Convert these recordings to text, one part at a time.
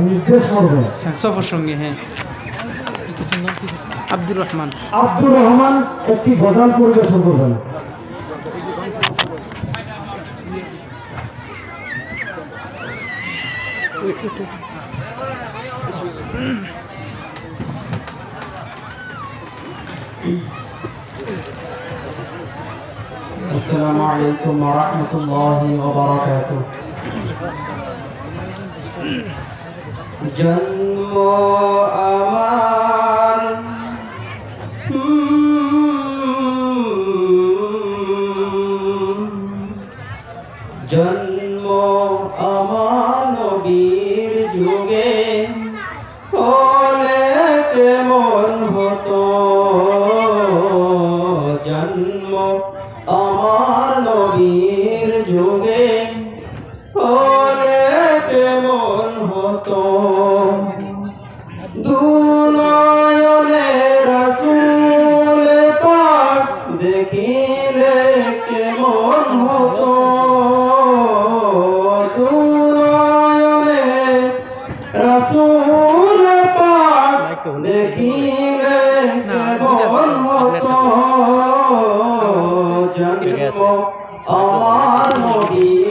নির্দেশ করবে হ্যাঁ সফর সঙ্গে হ্যাঁ আব্দুর রহমান আব্দুর রহমান একটি গজাল পরিবেশন করবেন السلام عليكم ورحمة الله وبركاته জন্ম আমার। জন্ম আমার দুনয়নে রাসূল পাক দেখিলে কেমন হতো? দুনয়নে রাসূল পাক দেখিলে কেমন হতো? জন্ম আমার যুগে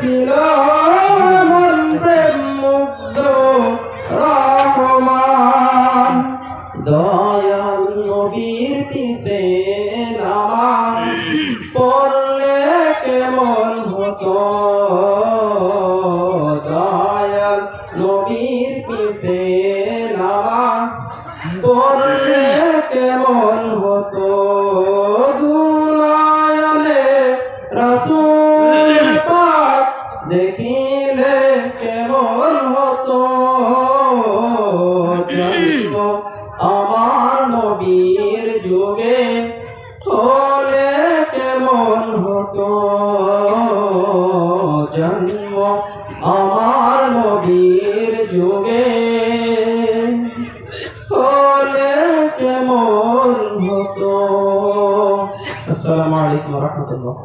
cielo দেখিলে কেমন হতো? জন্ম আমার নবীর যুগে হলে কেমন হতো? জন্ম আমার নবীর যুগে হলে কেমন হতো? আসসালামু আলাইকুম রহমতুল্লাহ।